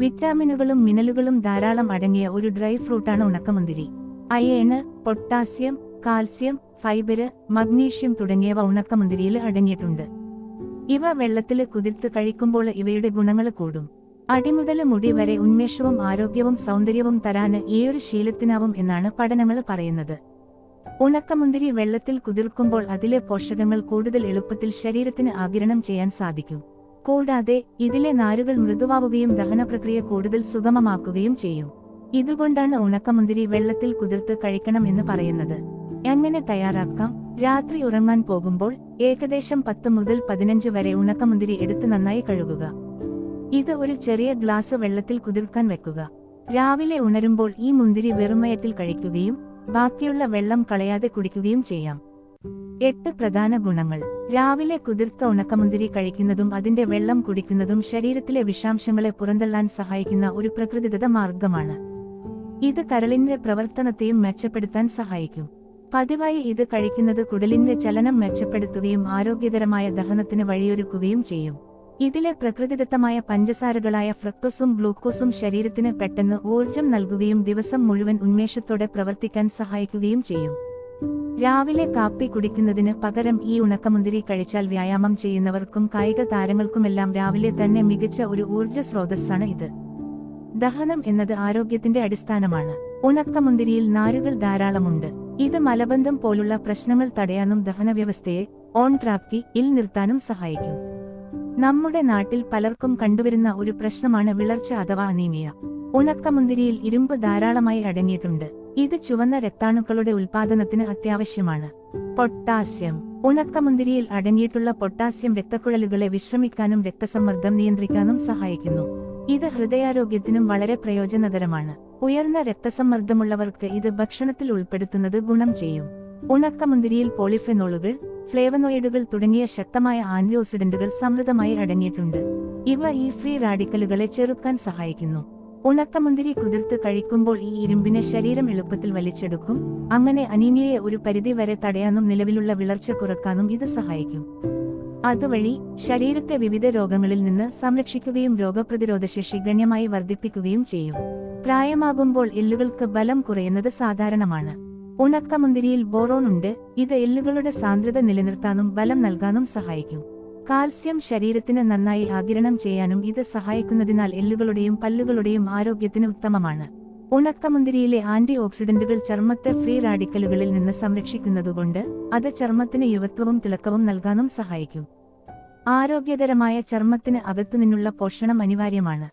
വിറ്റാമിനുകളും മിനലുകളും ധാരാളം അടങ്ങിയ ഒരു ഡ്രൈ ഫ്രൂട്ടാണ് ഉണക്കമുന്തിരി. Iron potassium calcium fibre magnesium തുടങ്ങിയവ ഉണക്കമുന്തിരിയിൽ അടങ്ങിയിട്ടുണ്ട്. ഇവ വെള്ളത്തിൽ കുതിർത്ത് കഴിക്കുമ്പോൾ ഇവയുടെ ഗുണങ്ങൾ കൂടും. അടിമുതൽ മുടി വരെ ഉന്മേഷവും ആരോഗ്യവും സൗന്ദര്യവും തരാന് ഈയൊരു ശീലത്തിനാവും എന്നാണ് പഠനങ്ങൾ പറയുന്നത്. ഉണക്കമുന്തിരി വെള്ളത്തിൽ കുതിർക്കുമ്പോൾ അതിലെ പോഷകങ്ങൾ കൂടുതൽ എളുപ്പത്തിൽ ശരീരത്തിന് ആഗിരണം ചെയ്യാൻ സാധിക്കും. കൂടാതെ ഇതിലെ നാരുകൾ മൃദുവാവുകയും ദഹനപ്രക്രിയ കൂടുതൽ സുഗമമാക്കുകയും ചെയ്യും. ഇതുകൊണ്ടാണ് ഉണക്കമുന്തിരി വെള്ളത്തിൽ കുതിർത്ത് കഴിക്കണം എന്ന് പറയുന്നത്. എങ്ങനെ തയ്യാറാക്കാം. രാത്രി ഉറങ്ങാൻ പോകുമ്പോൾ ഏകദേശം പത്ത് മുതൽ പതിനഞ്ച് വരെ ഉണക്കമുന്തിരി എടുത്ത് നന്നായി കഴുകുക. ഇത് ഒരു ചെറിയ ഗ്ലാസ് വെള്ളത്തിൽ കുതിർക്കാൻ വെക്കുക. രാവിലെ ഉണരുമ്പോൾ ഈ മുന്തിരി വെറുമയത്തിൽ കഴിക്കുകയും ബാക്കിയുള്ള വെള്ളം കളയാതെ കുടിക്കുകയും ചെയ്യാം. എട്ട് പ്രധാന ഗുണങ്ങൾ. രാവിലെ കുതിർത്ത ഉണക്കമുന്തിരി കഴിക്കുന്നതും അതിന്റെ വെള്ളം കുടിക്കുന്നതും ശരീരത്തിലെ വിഷാംശങ്ങളെ പുറന്തള്ളാൻ സഹായിക്കുന്ന ഒരു പ്രകൃതിദത്ത മാർഗമാണ് ഇത് കരളിന്റെ പ്രവർത്തനത്തെയും മെച്ചപ്പെടുത്താൻ സഹായിക്കും. പതിവായി ഇത് കഴിക്കുന്നത് കുടലിന്റെ ചലനം മെച്ചപ്പെടുത്തുകയും ആരോഗ്യകരമായ ദഹനത്തിന് വഴിയൊരുക്കുകയും ചെയ്യും. ഇതിലെ പ്രകൃതിദത്തമായ പഞ്ചസാരകളായ ഫ്രക്ടോസും ഗ്ലൂക്കോസും ശരീരത്തിന് പെട്ടെന്ന് ഊർജം നൽകുകയും ദിവസം മുഴുവൻ ഉന്മേഷത്തോടെ പ്രവർത്തിക്കാൻ സഹായിക്കുകയും ചെയ്യും. രാവിലെ കാപ്പി കുടിക്കുന്നതിന് പകരം ഈ ഉണക്കമുന്തിരി കഴിച്ചാൽ വ്യായാമം ചെയ്യുന്നവർക്കും കായിക താരങ്ങൾക്കുമെല്ലാം രാവിലെ തന്നെ മികച്ച ഒരു ഊർജ സ്രോതസ്സാണ് ഇത്. ദഹനം എന്നത് ആരോഗ്യത്തിന്റെ അടിസ്ഥാനമാണ്. ഉണക്കമുന്തിരിയിൽ നാരുകൾ ധാരാളമുണ്ട്. ഇത് മലബന്ധം പോലുള്ള പ്രശ്നങ്ങൾ തടയാനും ദഹനവ്യവസ്ഥയെ ഓൺ ട്രാക്കി ഇൽ നിർത്താനും സഹായിക്കും. നമ്മുടെ നാട്ടിൽ പലർക്കും കണ്ടുവരുന്ന ഒരു പ്രശ്നമാണ് വിളർച്ച അഥവാ അനീമിയ. ഉണക്കമുന്തിരിയിൽ ഇരുമ്പ് ധാരാളമായി അടങ്ങിയിട്ടുണ്ട്. ഇത് ചുവന്ന രക്താണുക്കളുടെ ഉൽപാദനത്തിന് അത്യാവശ്യമാണ്. പൊട്ടാസ്യം. ഉണക്കമുന്തിരിയിൽ അടങ്ങിയിട്ടുള്ള പൊട്ടാസ്യം രക്തക്കുഴലുകളെ വിശ്രമിക്കാനും രക്തസമ്മർദ്ദം നിയന്ത്രിക്കാനും സഹായിക്കുന്നു. ഇത് ഹൃദയാരോഗ്യത്തിനും വളരെ പ്രയോജനകരമാണ്. ഉയർന്ന രക്തസമ്മർദ്ദമുള്ളവർക്ക് ഇത് ഭക്ഷണത്തിൽ ഉൾപ്പെടുത്തുന്നത് ഗുണം ചെയ്യും. ഉണക്കമുന്തിരിയിൽ പോളിഫെനോളുകൾ ഫ്ലേവനോയിഡുകൾ തുടങ്ങിയ ശക്തമായ ആന്റിഓക്സിഡന്റുകൾ സമൃദ്ധമായി അടങ്ങിയിട്ടുണ്ട്. ഇവ ഈ ഫ്രീ റാഡിക്കലുകളെ ചെറുക്കാൻ സഹായിക്കുന്നു. ഉണക്കമുന്തിരി കുതിർത്ത് കഴിക്കുമ്പോൾ ഈ ഇരുമ്പിനെ ശരീരം എളുപ്പത്തിൽ വലിച്ചെടുക്കും. അങ്ങനെ അനീമിയയെ ഒരു പരിധി വരെ തടയാനും നിലവിലുള്ള വിളർച്ച കുറക്കാനും ഇത് സഹായിക്കും. അതുവഴി ശരീരത്തെ വിവിധ രോഗങ്ങളിൽ നിന്ന് സംരക്ഷിക്കുകയും രോഗപ്രതിരോധശേഷി ഗണ്യമായി വർദ്ധിപ്പിക്കുകയും ചെയ്യും. പ്രായമാകുമ്പോൾ എല്ലുകൾക്ക് ബലം കുറയുന്നത് സാധാരണമാണ്. ഉണക്കമുന്തിരിയിൽ ബോറോൺ ഉണ്ട്. ഇത് എല്ലുകളുടെ സാന്ദ്രത നിലനിർത്താനും ബലം നൽകാനും സഹായിക്കും. കാൽസ്യം ശരീരത്തിന് നന്നായി ആകിരണം ചെയ്യാനും ഇത് സഹായിക്കുന്നതിനാൽ എല്ലുകളുടെയും പല്ലുകളുടെയും ആരോഗ്യത്തിന് ഉത്തമമാണ്. ഉണക്കമുന്തിരിയിലെ ആന്റി ഓക്സിഡന്റുകൾ ചർമ്മത്തെ ഫ്രീ റാഡിക്കലുകളിൽ നിന്ന് സംരക്ഷിക്കുന്നതുകൊണ്ട് അത് ചർമ്മത്തിന് യുവത്വവും തിളക്കവും നൽകാനും സഹായിക്കും. ആരോഗ്യകരമായ ചർമ്മത്തിന് അകത്തുനിന്നുള്ള പോഷണം അനിവാര്യമാണ്.